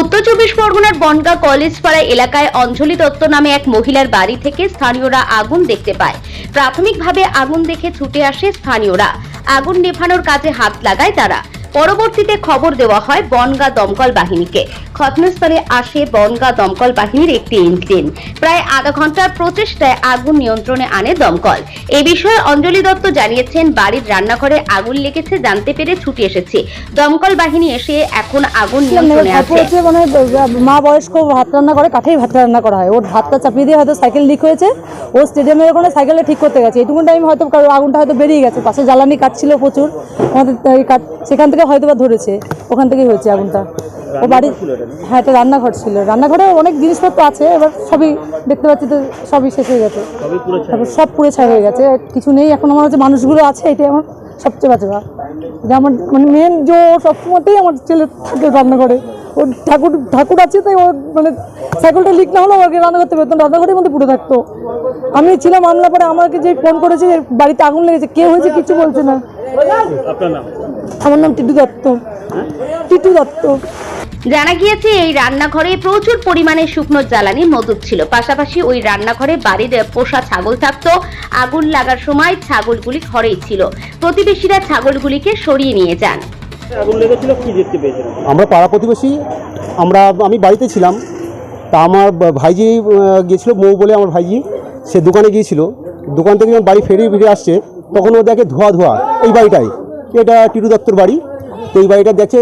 উত্তর চব্বিশ পরগনার বনগা কলেজ পাড়া এলাকায় অঞ্জলি দত্ত নামে এক মহিলার বাড়ি থেকে স্থানীয়রা আগুন দেখতে পায়। প্রাথমিকভাবে আগুন দেখে ছুটে আসে স্থানীয়রা। আগুন নেভানোর কাজে হাত লাগায় তারা। পরবর্তীতে খবর দেওয়া হয় বনগা দমকল বাহিনীকে। ঘটনাস্থলে আসে বনগা দমকল বাহিনীর একটি ইঞ্জিন। প্রায় আধা ঘণ্টার প্রচেষ্টায় আগুন নিয়ন্ত্রণে আনে দমকল। এ বিষয়ে অঞ্জলি দত্ত জানিয়েছেন বাড়ির রান্নাঘরে আগুন লেগেছে জানতে পেরে ছুটে এসেছি। দমকল বাহিনী এসে এখন আগুন নিয়ন্ত্রণে আছে। মানে মা বয়স্ক ভাত রান্না করে কাঠেই ভাত রান্না করা হয়। ওর ভাতটা চাপিয়ে দিয়ে হয়তো সাইকেল লিক হয়েছে। ও স্টেডিয়ামের ওখানে সাইকেলটা ঠিক করতে গেছে। এইটুকু টাইম হয়তো আগুনটা হয়তো বেরিয়ে গেছে। পাশে জ্বালানি কাঠ ছিল প্রচুর। আমাদের সেখান থেকে হয়তো বা ধরেছে ওখান থেকেই হয়েছে আগুনটা। ও বাড়ি হ্যাঁ এটা রান্নাঘর ছিল। রান্নাঘরে অনেক জিনিসপত্র আছে এবার সবই দেখতে পাচ্ছি তো সবই শেষ হয়ে গেছে। তারপর সব পুড়ে ছাই হয়ে গেছে। কিছু নেই এখন আমার হচ্ছে মানুষগুলো আছে এটাই আমার সবচেয়ে বাঁচা যে আমার মানে মেন যে ও সবসময়তেই আমার ছেলে থাকে রান্নাঘরে। ওর ঠাকুর ঠাকুর আছে তাই ওর মানে সাইকেলটা লিক না হলেও আমাকে রান্না করতে পারতো রান্নাঘরের মধ্যে পুরো থাকতো। আমি ছিলাম আমলা পরে আমাকে যে ফোন করেছে যে বাড়িতে আগুন লেগেছে কে হয়েছে কিছু বলছে না। আপনার নাম? আমার নাম টিটু দত্ত। টিটু দত্ত। জানা গিয়েছে এই রান্নাঘরে প্রচুর পরিমাণে শুকনো জ্বালানি মজুদ ছিল। পাশাপাশি ওই রান্নাঘরে বাড়ির পোষা ছাগল থাকতো। আগুন লাগার সময় ছাগলগুলি ঘরেই ছিল। প্রতিবেশীরা ছাগলগুলিকে সরিয়ে নিয়ে যান। আগুন লেগেছিল কি দেখতে পেয়েছিলেন আমরা পাড়া প্রতিবেশী আমরা আমি বাড়িতে ছিলাম। তা আমার ভাইজি গিয়েছিল মৌ বলে আমার ভাইজি। সে দোকানে গিয়েছিল। দোকান থেকে বাড়ি ফেরিয়ে ফিরে আসছে তখন ও দেখে ধোয়া ধোয়া, এই বাড়িটাই। এটা টিটু দত্তর বাড়ি। তো এই বাড়িটা দেখছে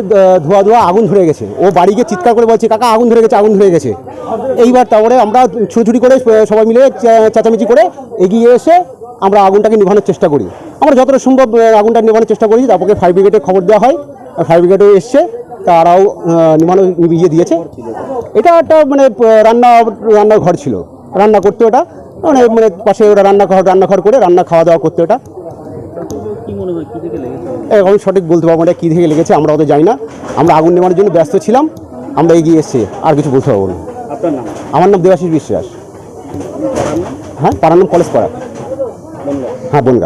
ধোয়া ধোয়া আগুন ধরে গেছে। ও বাড়ি গিয়ে চিৎকার করে বলছে, কাকা, আগুন ধরে গেছে, আগুন ধরে গেছে। এইবার তারপরে আমরা ছুটি করে সবাই মিলে চেঁচামেচি করে এগিয়ে এসে আমরা আগুনটাকে নিভানোর চেষ্টা করি। আমরা যতটা সম্ভব আগুনটা নিভানোর চেষ্টা করি, তারপরে ফায়ার ব্রিগেডে খবর দেওয়া হয়। ফায়ার ব্রিগেডও এসছে, তারাও নিভানো নিভিয়ে দিয়েছে। এটা একটা মানে রান্না, রান্নাঘর ছিল। রান্না করতো ওটা। মানে মানে পাশে ওরা রান্নাঘর রান্নাঘর করে রান্না খাওয়া দাওয়া করতো ওটা। মনে হয় কি থেকে লেগেছে? এখন সঠিক বলতে পারব এটা কী থেকে লেগেছে আমরা অত জানি না। আমরা আগুন নেওয়ার জন্য ব্যস্ত ছিলাম আমরা এগিয়ে এসেছি আর কিছু বলতে পারব না। আপনার নাম? আমার নাম দেবাশিস বিশ্বাস। হ্যাঁ পাড়ার নাম কলেজ পাড়া। হ্যাঁ বনগা।